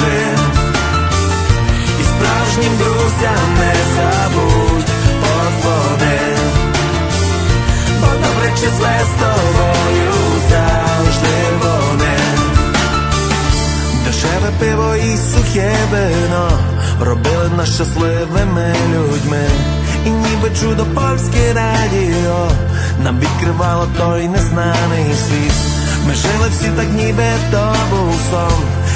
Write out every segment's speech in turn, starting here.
розкажи. І справжнім друзям не забудь подзвони. Бо добре чи зле з тобою завжди вони. Дешеве пиво і сухе вино робили нас щасливими людьми. І ніби чудо польське радіо нам відкривало той незнаний світ. Ми жили всі так, ніби то був сон,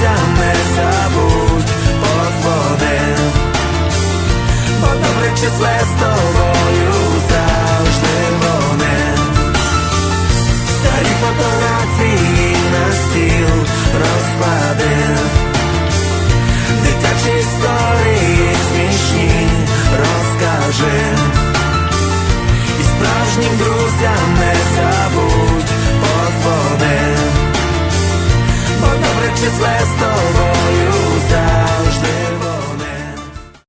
Вся не забудь позвони, бо добре чи зле з тобою завжди вони старі фотографії на стіл розклади, дитячі історії смішні розкажи, і друзям не забудь just last over.